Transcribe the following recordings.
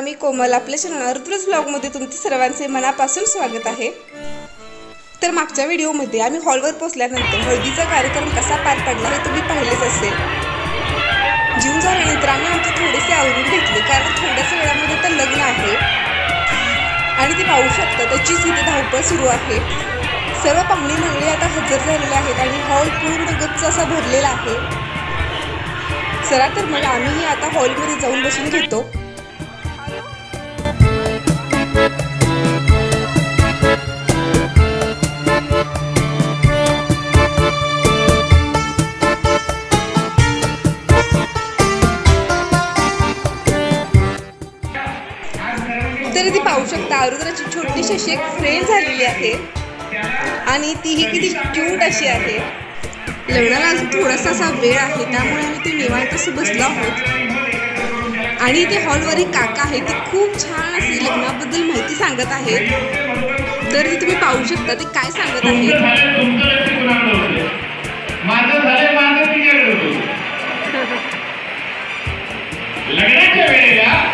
मी कोमल आपल्या चॅनल ऋतुज ब्लॉगमध्ये तुमचे सर्वांचे मनापासून स्वागत आहे. तर मागच्या व्हिडिओमध्ये आम्ही हॉलवर पोचल्यानंतर हळदीचा कार्यक्रम कसा पार पडला हे तुम्ही पाहिलेच असेल. जीवन झाल्यानंतर आम्ही आमचे थोडेसे आवरून घेतले कारण थोड्याच वेळामध्ये तर लग्न आहे. आणि ते पाहू शकता त्याचीच इथे धावपळ सुरू आहे. सर्व पाहुणे मंडळी आता हजर झालेले आहेत आणि हॉल पूर्ण गच्च असा भरलेला आहे. चला तर मग आम्हीही आता हॉलमध्ये जाऊन बसून घेतो. अशी एक फ्रेंड झालेली आहे. आणि तीही किती क्यूट अशी आहे. लग्नाला अजून थोडासा असा वेळ आहे त्यामुळे आम्ही ते निवांत असं बसलो आहोत. आणि इथे हॉलवर एक काका आहे ते खूप छान असे लग्नाबद्दल माहिती सांगत आहेत. तर ते तुम्ही पाहू शकता ते काय सांगत आहेत.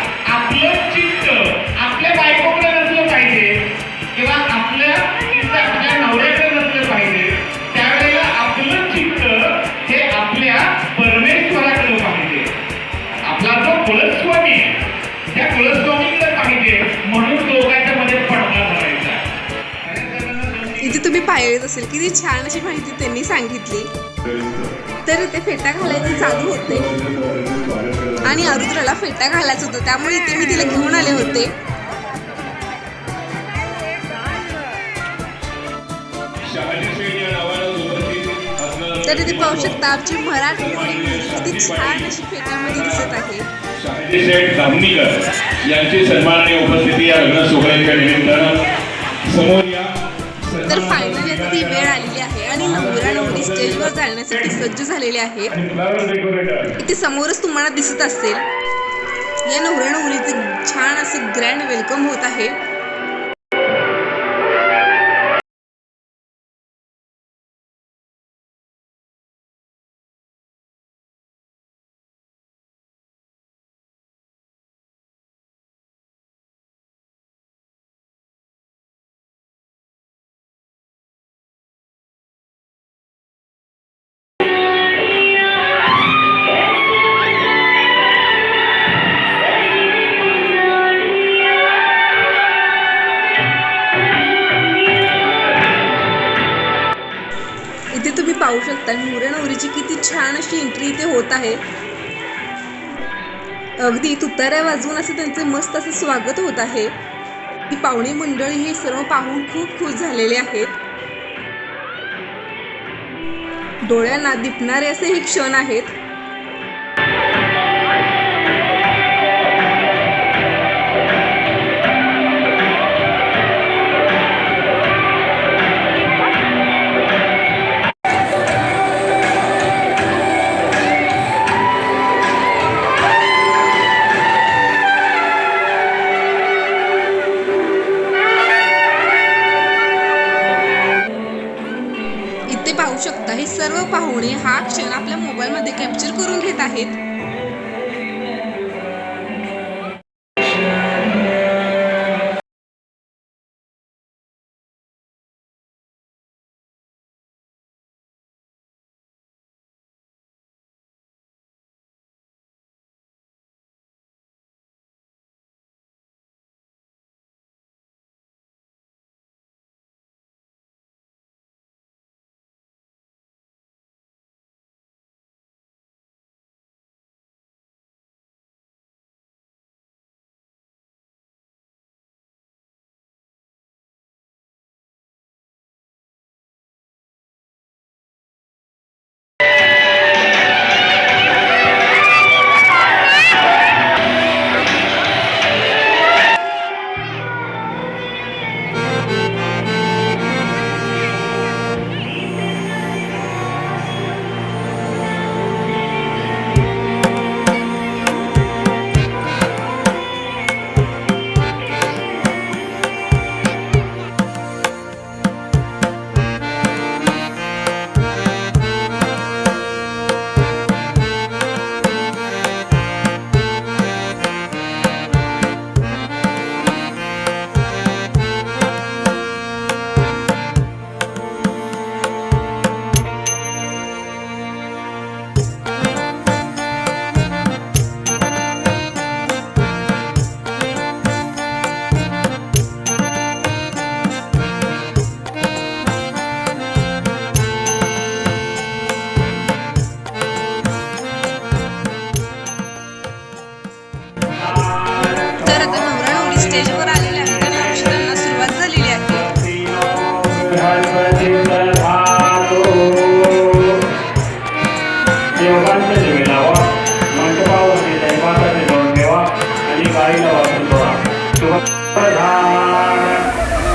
कुलस्वामी. आहे त्या कुलस्वामीकडे पाहिजे म्हणून दोघांच्या मध्ये पडदा धरायचा. इथे तुम्ही पाहिलेच असेल. किती छान अशी माहिती त्यांनी सांगितली. तर इथे फेटा घालायचे चालू होते आणि अरुद्राला फेटा घालायचं होतं. त्यामुळे इथे मी तिला घेऊन आले होते. तर इथे पाहू शकता आमची मराठी किती छान अशी फेट्यामध्ये दिसत आहे. यांची सन्माननीय उपस्थिती या लग्न सोहळ्याच्या निमित्तानं समोर या. तर फायनली आता ती वेळ आलेली आहे आणि नवरा नवरी स्टेजवर जाण्यासाठी सज्ज झालेले आहेत. डेकोरेटर इथे समोरच तुम्हाला दिसत असेल या नवऱ्या नवरीचे छान असे ग्रँड वेलकम होत आहे. पाहू शकता नवऱ्या नवरीची किती छान अशी एंट्री इथे होत आहे. अगदी तुताऱ्या वाजवून असं त्यांचे मस्त असं स्वागत होत आहे. ती पाहुणे मंडळी हे सर्व पाहून खूप खुश झालेले आहेत. डोळ्यांना दिपणारे असे हे क्षण आहेत. हे सर्व पाहुणे हा क्षण आपल्या मोबाईलमध्ये कॅप्चर करून घेत आहेत.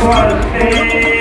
for me.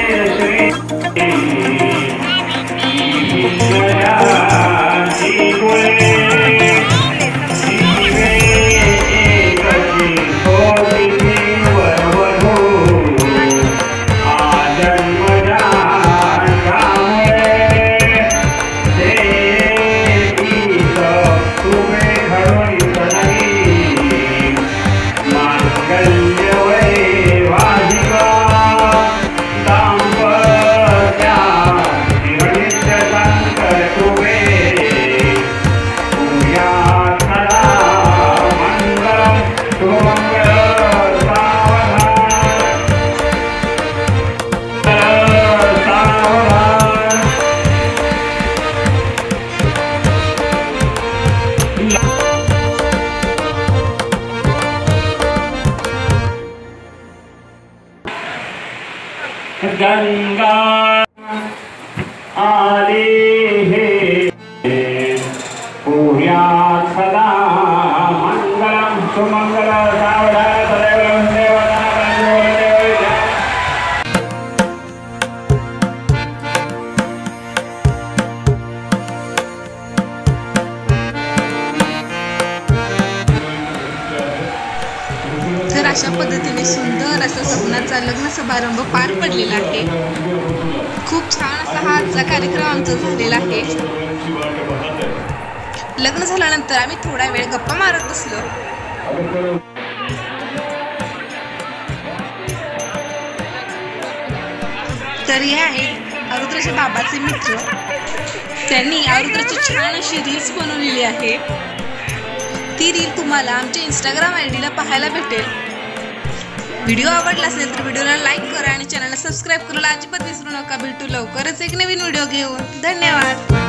अशा पद्धतीने सुंदर असा सपनाचा लग्न समारंभ पार पडलेला आहे. खूप छान असा हा आजचा कार्यक्रम आमचा झालेला आहे. लग्न झाल्यानंतर आम्ही थोडा वेळ गप्पा मारत बसलो. तर हे आहेत अरुद्राच्या बाबाचे मित्र. त्यांनी आरुद्राची छान अशी रील्स बनवलेली आहे. ती रील तुम्हाला आमच्या इंस्टाग्राम आय डीला पाहायला भेटेल. व्हिडिओ आवडला असेल तर व्हिडिओला लाईक करा आणि चॅनलला सबस्क्राईब करायला अजिबात विसरू नका. भेटू लवकरच एक नवीन व्हिडिओ घेऊन. धन्यवाद.